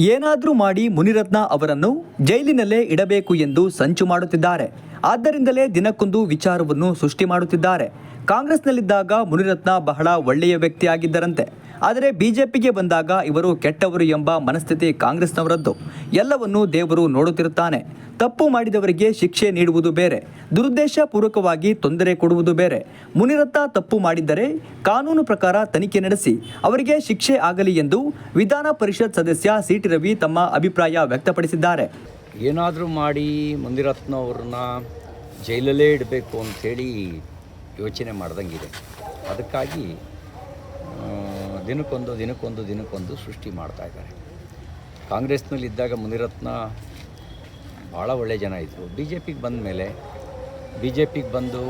ಏನಾದರೂ ಮಾಡಿ ಮುನಿರತ್ನ ಅವರನ್ನು ಜೈಲಿನಲ್ಲೇ ಇಡಬೇಕು ಎಂದು ಸಂಚು ಮಾಡುತ್ತಿದ್ದಾರೆ. ಆದ್ದರಿಂದಲೇ ದಿನಕ್ಕೊಂದು ವಿಚಾರವನ್ನು ಸೃಷ್ಟಿ ಮಾಡುತ್ತಿದ್ದಾರೆ. ಕಾಂಗ್ರೆಸ್ನಲ್ಲಿದ್ದಾಗ ಮುನಿರತ್ನ ಬಹಳ ಒಳ್ಳೆಯ ವ್ಯಕ್ತಿಯಾಗಿದ್ದರಂತೆ. ಆದರೆ ಬಿಜೆಪಿಗೆ ಬಂದಾಗ ಇವರು ಕೆಟ್ಟವರು ಎಂಬ ಮನಸ್ಥಿತಿ ಕಾಂಗ್ರೆಸ್ನವರದ್ದು. ಎಲ್ಲವನ್ನೂ ದೇವರು ನೋಡುತ್ತಿರುತ್ತಾನೆ. ತಪ್ಪು ಮಾಡಿದವರಿಗೆ ಶಿಕ್ಷೆ ನೀಡುವುದು ಬೇರೆ. ದುರುದ್ದೇಶ ಪೂರ್ವಕವಾಗಿ ತೊಂದರೆ ಕೊಡುವುದು ಬೇರೆ. ಮುನಿರತ್ತ ತಪ್ಪು ಮಾಡಿದ್ದರೆ ಕಾನೂನು ಪ್ರಕಾರ ತನಿಖೆ ನಡೆಸಿ, ಅವರಿಗೆ ಶಿಕ್ಷೆ ಆಗಲಿ ಎಂದು ವಿಧಾನ ಪರಿಷತ್ ಸದಸ್ಯ ಸಿಟಿ ರವಿ ತಮ್ಮ ಅಭಿಪ್ರಾಯ ವ್ಯಕ್ತಪಡಿಸಿದ್ದಾರೆ. ಏನಾದರೂ ಮಾಡಿ ಮುನಿರತ್ನವ್ರನ್ನ ಜೈಲಲ್ಲೇ ಇಡಬೇಕು ಅಂಥೇಳಿ ಯೋಚನೆ ಮಾಡ್ದಂಗಿದೆ. ಅದಕ್ಕಾಗಿ ದಿನಕ್ಕೊಂದು ದಿನಕ್ಕೊಂದು ದಿನಕ್ಕೊಂದು ಸೃಷ್ಟಿ ಮಾಡ್ತಾ ಇದ್ದಾರೆ. ಕಾಂಗ್ರೆಸ್ನಲ್ಲಿದ್ದಾಗ ಮುನಿರತ್ನ ಭಾಳ ಒಳ್ಳೆಯ ಜನ ಇದ್ದರು ಬಿ ಜೆ ಪಿಗೆ ಬಂದ ಮೇಲೆ ಬಿ ಜೆ ಪಿಗೆ ಬಂದು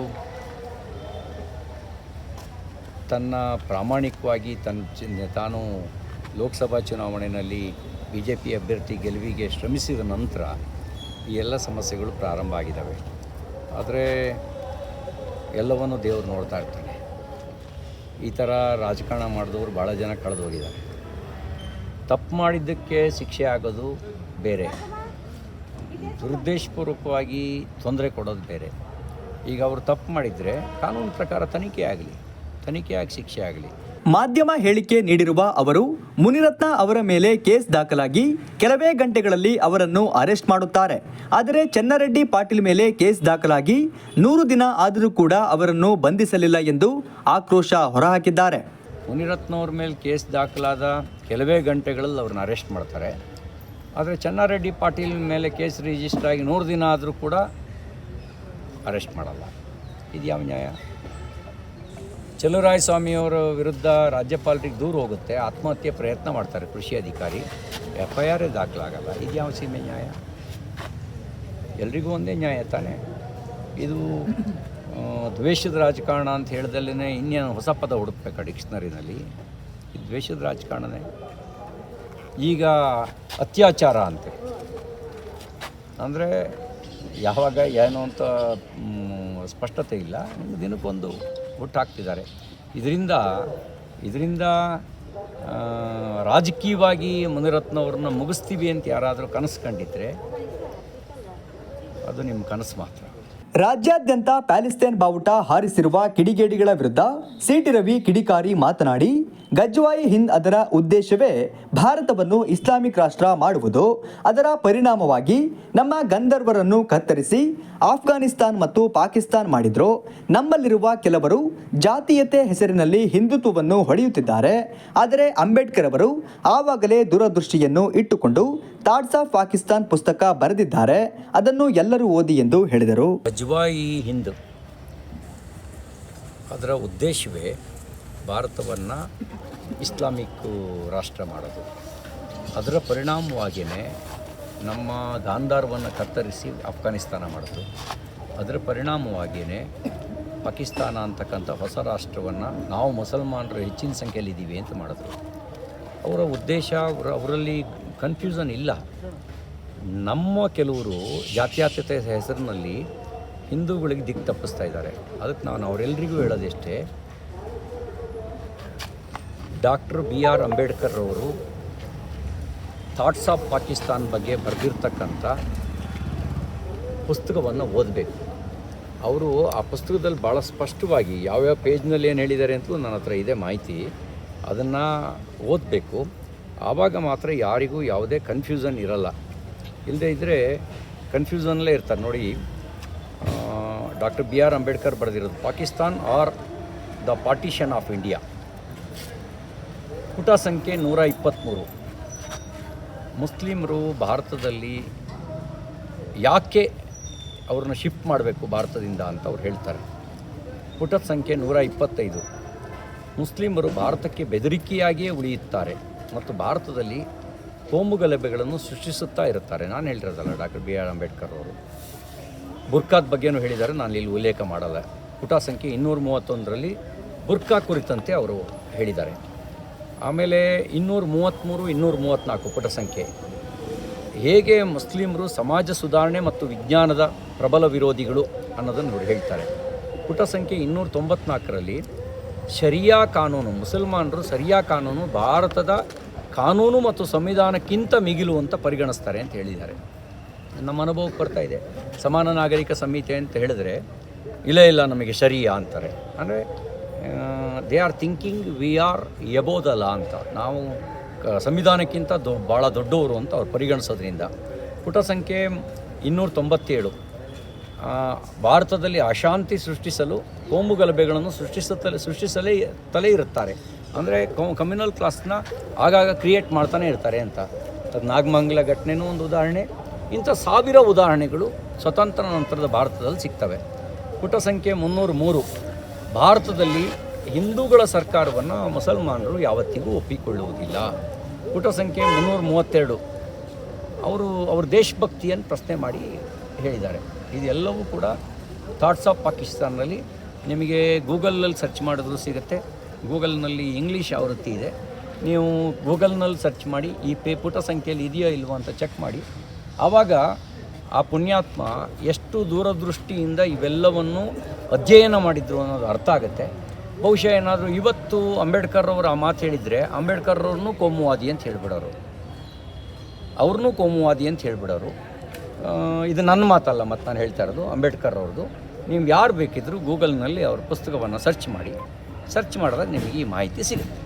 ತನ್ನ ಪ್ರಾಮಾಣಿಕವಾಗಿ ತನ್ನ ತಾನು ಲೋಕಸಭಾ ಚುನಾವಣೆಯಲ್ಲಿ ಬಿ ಜೆ ಪಿ ಅಭ್ಯರ್ಥಿ ಗೆಲುವಿಗೆ ಶ್ರಮಿಸಿದ ನಂತರ ಈ ಎಲ್ಲ ಸಮಸ್ಯೆಗಳು ಪ್ರಾರಂಭ ಆಗಿದ್ದಾವೆ. ಆದರೆ ಎಲ್ಲವನ್ನು ದೇವರು ನೋಡ್ತಾ ಇರ್ತಾನೆ. ಈ ಥರ ರಾಜಕಾರಣ ಮಾಡಿದವರು ಭಾಳ ಜನ ಕಳೆದು ಹೋಗಿದ್ದಾರೆ. ತಪ್ಪು ಮಾಡಿದ್ದಕ್ಕೆ ಶಿಕ್ಷೆ ಆಗೋದು ಬೇರೆ. ದುರುದ್ದೇಶಪೂರ್ವಕವಾಗಿ ತೊಂದರೆ ಕೊಡೋದು ಬೇರೆ. ಈಗ ಅವರು ತಪ್ಪು ಮಾಡಿದರೆ ಕಾನೂನು ಪ್ರಕಾರ ತನಿಖೆ ಆಗಲಿ. ತನಿಖೆ ಆಗಿ ಶಿಕ್ಷೆ ಆಗಲಿ. ಮಾಧ್ಯಮ ಹೇಳಿಕೆ ನೀಡಿರುವ ಅವರು, ಮುನಿರತ್ನ ಅವರ ಮೇಲೆ ಕೇಸ್ ದಾಖಲಾಗಿ ಕೆಲವೇ ಗಂಟೆಗಳಲ್ಲಿ ಅವರನ್ನು ಅರೆಸ್ಟ್ ಮಾಡುತ್ತಾರೆ. ಆದರೆ ಚೆನ್ನರೆಡ್ಡಿ ಪಾಟೀಲ್ ಮೇಲೆ ಕೇಸ್ ದಾಖಲಾಗಿ ನೂರು ದಿನ ಆದರೂ ಕೂಡ ಅವರನ್ನು ಬಂಧಿಸಲಿಲ್ಲ ಎಂದು ಆಕ್ರೋಶ ಹೊರಹಾಕಿದ್ದಾರೆ. ಮುನಿರತ್ನವ್ರ ಮೇಲೆ ಕೇಸ್ ದಾಖಲಾದ ಕೆಲವೇ ಗಂಟೆಗಳಲ್ಲಿ ಅವ್ರನ್ನ ಅರೆಸ್ಟ್ ಮಾಡ್ತಾರೆ. ಆದರೆ ಚನ್ನಾರೆಡ್ಡಿ ಪಾಟೀಲ್ ಮೇಲೆ ಕೇಸ್ ರಿಜಿಸ್ಟರ್ ಆಗಿ ನೂರು ದಿನ ಆದರೂ ಕೂಡ ಅರೆಸ್ಟ್ ಮಾಡಲ್ಲ. ಇದು ಯಾವ ನ್ಯಾಯ? ಚಲುರಾಯ ಸ್ವಾಮಿಯವರ ವಿರುದ್ಧ ರಾಜ್ಯಪಾಲರಿಗೆ ದೂರ ಹೋಗುತ್ತೆ. ಆತ್ಮಹತ್ಯೆ ಪ್ರಯತ್ನ ಮಾಡ್ತಾರೆ ಕೃಷಿ ಅಧಿಕಾರಿ. ಎಫ್ ಐ ಆರೇ ದಾಖಲಾಗಲ್ಲ. ಇದು ಯಾವ ಸೀಮೆ ನ್ಯಾಯ? ಎಲ್ರಿಗೂ ಒಂದೇ ನ್ಯಾಯ ತಾನೇ? ಇದು ದ್ವೇಷದ ರಾಜಕಾರಣ ಅಂತ ಹೇಳ್ದಲ್ಲೇ ಇನ್ನೇನು ಹೊಸ ಪದ ಹುಡುಕ್ಬೇಕು ಡಿಕ್ಷನರಿನಲ್ಲಿ? ದ್ವೇಷದ ರಾಜಕಾರಣನೇ. ಈಗ ಅತ್ಯಾಚಾರ ಅಂತೆ ಅಂದರೆ ಯಾವಾಗ, ಏನು ಅಂತ ಸ್ಪಷ್ಟತೆ ಇಲ್ಲ. ಒಂದು ದಿನಕ್ಕೊಂದು ಹುಟ್ಟಾಕ್ತಿದ್ದಾರೆ ಇದರಿಂದ ಇದರಿಂದ ರಾಜಕೀಯವಾಗಿ ಮುನಿರತ್ನವ್ರನ್ನ ಮುಗಿಸ್ತೀವಿ ಅಂತ ಯಾರಾದರೂ ಕನಸು ಕಂಡಿದ್ರೆ ಅದು ನಿಮ್ಮ ಕನಸು ಮಾತ್ರ. ರಾಜ್ಯಾದ್ಯಂತ ಪ್ಯಾಲಿಸ್ತೇನ್ ಬಾವುಟ ಹಾರಿಸಿರುವ ಕಿಡಿಗೇಡಿಗಳ ವಿರುದ್ಧ ಸಿಟಿ ರವಿ ಕಿಡಿಕಾರಿ ಮಾತನಾಡಿ, ಗಜ್ವಾಯಿ ಹಿಂದ್ ಅದರ ಉದ್ದೇಶವೇ ಭಾರತವನ್ನು ಇಸ್ಲಾಮಿಕ್ ರಾಷ್ಟ್ರ ಮಾಡುವುದು, ಅದರ ಪರಿಣಾಮವಾಗಿ ನಮ್ಮ ಗಂಧರ್ವರನ್ನು ಕತ್ತರಿಸಿ ಆಫ್ಘಾನಿಸ್ತಾನ್ ಮತ್ತು ಪಾಕಿಸ್ತಾನ್ ಮಾಡಿದ್ರು. ನಮ್ಮಲ್ಲಿರುವ ಕೆಲವರು ಜಾತೀಯತೆ ಹೆಸರಿನಲ್ಲಿ ಹಿಂದುತ್ವವನ್ನು ಹೊಡೆಯುತ್ತಿದ್ದಾರೆ. ಆದರೆ ಅಂಬೇಡ್ಕರ್ ಅವರು ಆವಾಗಲೇ ದೂರದೃಷ್ಟಿಯನ್ನು ಇಟ್ಟುಕೊಂಡು ಥಾಟ್ಸ್ ಆಫ್ ಪಾಕಿಸ್ತಾನ್ ಪುಸ್ತಕ ಬರೆದಿದ್ದಾರೆ. ಅದನ್ನು ಎಲ್ಲರೂ ಓದಿ ಎಂದು ಹೇಳಿದರು. ಹಿಂದ್. ಅದರ ಉದ್ದೇಶವೇ ಭಾರತವನ್ನು ಇಸ್ಲಾಮಿಕ್ ರಾಷ್ಟ್ರ ಮಾಡೋದು. ಅದರ ಪರಿಣಾಮವಾಗಿಯೇ ನಮ್ಮ ಗಾಂಧಾರವನ್ನು ಕತ್ತರಿಸಿ ಅಫ್ಘಾನಿಸ್ತಾನ ಮಾಡಿದ್ರು. ಅದರ ಪರಿಣಾಮವಾಗಿಯೇ ಪಾಕಿಸ್ತಾನ ಅಂತಕ್ಕಂಥ ಹೊಸ ರಾಷ್ಟ್ರವನ್ನು ನಾವು ಮುಸಲ್ಮಾನರು ಹೆಚ್ಚಿನ ಸಂಖ್ಯೆಯಲ್ಲಿ ಇದ್ದೀವಿ ಅಂತ ಮಾಡಿದ್ರು. ಅವರ ಉದ್ದೇಶ, ಅವರ, ಅವರಲ್ಲಿ ಕನ್ಫ್ಯೂಷನ್ ಇಲ್ಲ. ನಮ್ಮ ಕೆಲವರು ಜಾತ್ಯಾತೀತ ಹೆಸರಿನಲ್ಲಿ ಹಿಂದೂಗಳಿಗೆ ದಿಕ್ಕು ತಪ್ಪಿಸ್ತಾ ಇದ್ದಾರೆ. ಅದಕ್ಕೆ ನಾನು ಅವರೆಲ್ಲರಿಗೂ ಹೇಳೋದೆಷ್ಟೇ, ಡಾಕ್ಟರ್ ಬಿ ಆರ್ ಅಂಬೇಡ್ಕರ್ ಅವರು ಥಾಟ್ಸ್ ಆಫ್ ಪಾಕಿಸ್ತಾನ್ ಬಗ್ಗೆ ಬರೆದಿರ್ತಕ್ಕಂಥ ಪುಸ್ತಕವನ್ನು ಓದಬೇಕು. ಅವರು ಆ ಪುಸ್ತಕದಲ್ಲಿ ಭಾಳ ಸ್ಪಷ್ಟವಾಗಿ ಯಾವ್ಯಾವ ಪೇಜ್ನಲ್ಲಿ ಏನು ಹೇಳಿದ್ದಾರೆ ಅಂತಲೂ ನನ್ನ ಹತ್ರ ಇದೆ ಮಾಹಿತಿ. ಅದನ್ನು ಓದಬೇಕು. ಆವಾಗ ಮಾತ್ರ ಯಾರಿಗೂ ಯಾವುದೇ ಕನ್ಫ್ಯೂಷನ್ ಇರಲ್ಲ. ಇಲ್ಲದೇ ಇದ್ದರೆ ಕನ್ಫ್ಯೂಷನ್ಲೇ ಇರ್ತಾರೆ. ನೋಡಿ doctor B R Ambedkar ಬರೆದಿರೋದು, Pakistan or the partition of India. ಪುಟ ಸಂಖ್ಯೆ ನೂರ ಇಪ್ಪತ್ತ್ಮೂರು ಮುಸ್ಲಿಮರು ಭಾರತದಲ್ಲಿ ಯಾಕೆ ಅವ್ರನ್ನ ಶಿಫ್ಟ್ ಮಾಡಬೇಕು ಭಾರತದಿಂದ ಅಂತ ಅವ್ರು ಹೇಳ್ತಾರೆ. ಪುಟದ ಸಂಖ್ಯೆ ನೂರ ಇಪ್ಪತ್ತೈದು. ಮುಸ್ಲಿಮರು ಭಾರತಕ್ಕೆ ಬೆದರಿಕೆಯಾಗಿಯೇ ಉಳಿಯುತ್ತಾರೆ ಮತ್ತು ಭಾರತದಲ್ಲಿ ಕೋಮುಗಲಭೆಗಳನ್ನು ಸೃಷ್ಟಿಸುತ್ತಾ ಇರುತ್ತಾರೆ. ನಾನು ಹೇಳಿರೋದಲ್ಲ ಡಾಕ್ಟರ್ ಬಿ ಆರ್ ಅಂಬೇಡ್ಕರ್ ಅವರು. ಬುರ್ಕಾದ ಬಗ್ಗೆನೂ ಹೇಳಿದ್ದಾರೆ, ನಾನು ಇಲ್ಲಿ ಉಲ್ಲೇಖ ಮಾಡಲ್ಲ. ಪುಟ ಸಂಖ್ಯೆ ಇನ್ನೂರ ಮೂವತ್ತೊಂದರಲ್ಲಿ ಬುರ್ಕಾ ಕುರಿತಂತೆ ಅವರು ಹೇಳಿದ್ದಾರೆ. ಆಮೇಲೆ ಇನ್ನೂರ ಮೂವತ್ತ್ಮೂರು ಇನ್ನೂರ ಮೂವತ್ತ್ನಾಲ್ಕು ಪುಟ ಸಂಖ್ಯೆ. ಹೇಗೆ ಮುಸ್ಲಿಮರು ಸಮಾಜ ಸುಧಾರಣೆ ಮತ್ತು ವಿಜ್ಞಾನದ ಪ್ರಬಲ ವಿರೋಧಿಗಳು ಅನ್ನೋದನ್ನು ನೋಡಿ ಹೇಳ್ತಾರೆ. ಪುಟ ಸಂಖ್ಯೆ ಇನ್ನೂರ ತೊಂಬತ್ನಾಲ್ಕರಲ್ಲಿ ಶರಿಯಾ ಕಾನೂನು, ಮುಸಲ್ಮಾನರು ಸರಿಯಾ ಕಾನೂನು ಭಾರತದ ಕಾನೂನು ಮತ್ತು ಸಂವಿಧಾನಕ್ಕಿಂತ ಮಿಗಿಲು ಅಂತ ಪರಿಗಣಿಸ್ತಾರೆ ಅಂತ ಹೇಳಿದ್ದಾರೆ. ನಮ್ಮ ಅನುಭವಕ್ಕೆ ಬರ್ತಾ ಇದೆ. ಸಮಾನ ನಾಗರಿಕ ಸಂಹಿತೆ ಅಂತ ಹೇಳಿದ್ರೆ, ಇಲ್ಲ ಇಲ್ಲ, ನಮಗೆ ಶರಿಯಾ ಅಂತಾರೆ. ಅಂದರೆ they are thinking we are above the law ಅಂತ. ನಾವು ಸಂವಿಧಾನಕ್ಕಿಂತ ದೊ ಭಾಳ ದೊಡ್ಡವರು ಅಂತ ಅವ್ರು ಪರಿಗಣಿಸೋದ್ರಿಂದ. ಪುಟ ಸಂಖ್ಯೆ ಇನ್ನೂರ ತೊಂಬತ್ತೇಳು ಭಾರತದಲ್ಲಿ ಅಶಾಂತಿ ಸೃಷ್ಟಿಸಲು ಕೋಮು ಗಲಭೆಗಳನ್ನು ಸೃಷ್ಟಿಸುತ್ತಲೇ ಸೃಷ್ಟಿಸಲೇ, ತಲೆ ಇರುತ್ತಾರೆ. ಅಂದರೆ ಕಮ್ಯುನಲ್ ಕ್ಲಾಸ್ನ ಆಗಾಗ ಕ್ರಿಯೇಟ್ ಮಾಡ್ತಾನೆ ಇರ್ತಾರೆ ಅಂತ. ಅದು ನಾಗಮಂಗಲ ಘಟನೆನೂ ಒಂದು ಉದಾಹರಣೆ. ಇಂಥ ಸಾವಿರ ಉದಾಹರಣೆಗಳು ಸ್ವತಂತ್ರ ನಂತರದ ಭಾರತದಲ್ಲಿ ಸಿಗ್ತವೆ. ಪುಟ ಸಂಖ್ಯೆ ಮುನ್ನೂರು ಮೂರು. ಭಾರತದಲ್ಲಿ ಹಿಂದೂಗಳ ಸರ್ಕಾರವನ್ನು ಮುಸಲ್ಮಾನರು ಯಾವತ್ತಿಗೂ ಒಪ್ಪಿಕೊಳ್ಳುವುದಿಲ್ಲ. ಪುಟ ಸಂಖ್ಯೆ ಮುನ್ನೂರ ಮೂವತ್ತೆರಡು ಅವರು ಅವ್ರ ದೇಶಭಕ್ತಿಯನ್ನು ಪ್ರಶ್ನೆ ಮಾಡಿ ಹೇಳಿದ್ದಾರೆ. ಇದೆಲ್ಲವೂ ಕೂಡ ಥಾಟ್ಸ್ ಆಫ್ ಪಾಕಿಸ್ತಾನಲ್ಲಿ ನಿಮಗೆ ಗೂಗಲ್ನಲ್ಲಿ ಸರ್ಚ್ ಮಾಡಿದ್ರು ಸಿಗುತ್ತೆ. ಗೂಗಲ್ನಲ್ಲಿ ಇಂಗ್ಲೀಷ್ ಆವೃತ್ತಿ ಇದೆ. ನೀವು ಗೂಗಲ್ನಲ್ಲಿ ಸರ್ಚ್ ಮಾಡಿ, ಈ ಪೇ ಪುಟ ಸಂಖ್ಯೆಯಲ್ಲಿ ಇದೆಯೋ ಇಲ್ವೋ ಅಂತ ಚೆಕ್ ಮಾಡಿ. ಆವಾಗ ಆ ಪುಣ್ಯಾತ್ಮ ಎಷ್ಟು ದೂರದೃಷ್ಟಿಯಿಂದ ಇವೆಲ್ಲವನ್ನು ಅಧ್ಯಯನ ಮಾಡಿದ್ರು ಅನ್ನೋದು ಅರ್ಥ ಆಗುತ್ತೆ. ಬಹುಶಃ ಏನಾದರೂ ಇವತ್ತು ಅಂಬೇಡ್ಕರ್ ಅವರು ಆ ಮಾತು ಹೇಳಿದರೆ ಅಂಬೇಡ್ಕರ್ ಅವ್ರನ್ನೂ ಕೋಮುವಾದಿ ಅಂತ ಹೇಳಿಬಿಡೋರು. ಅವ್ರನ್ನೂ ಕೋಮುವಾದಿ ಅಂತ ಹೇಳಿಬಿಡೋರು. ಇದು ನನ್ನ ಮಾತಲ್ಲ ಮತ್ತು ನಾನು ಹೇಳ್ತಾ ಇರೋದು ಅಂಬೇಡ್ಕರ್ ಅವ್ರದ್ದು ನೀವು ಯಾರು ಬೇಕಿದ್ದರೂ ಗೂಗಲ್ನಲ್ಲಿ ಅವ್ರ ಪುಸ್ತಕವನ್ನು ಸರ್ಚ್ ಮಾಡಿ. ಸರ್ಚ್ ಮಾಡಿದಾಗ ನಿಮಗೆ ಈ ಮಾಹಿತಿ ಸಿಗುತ್ತೆ.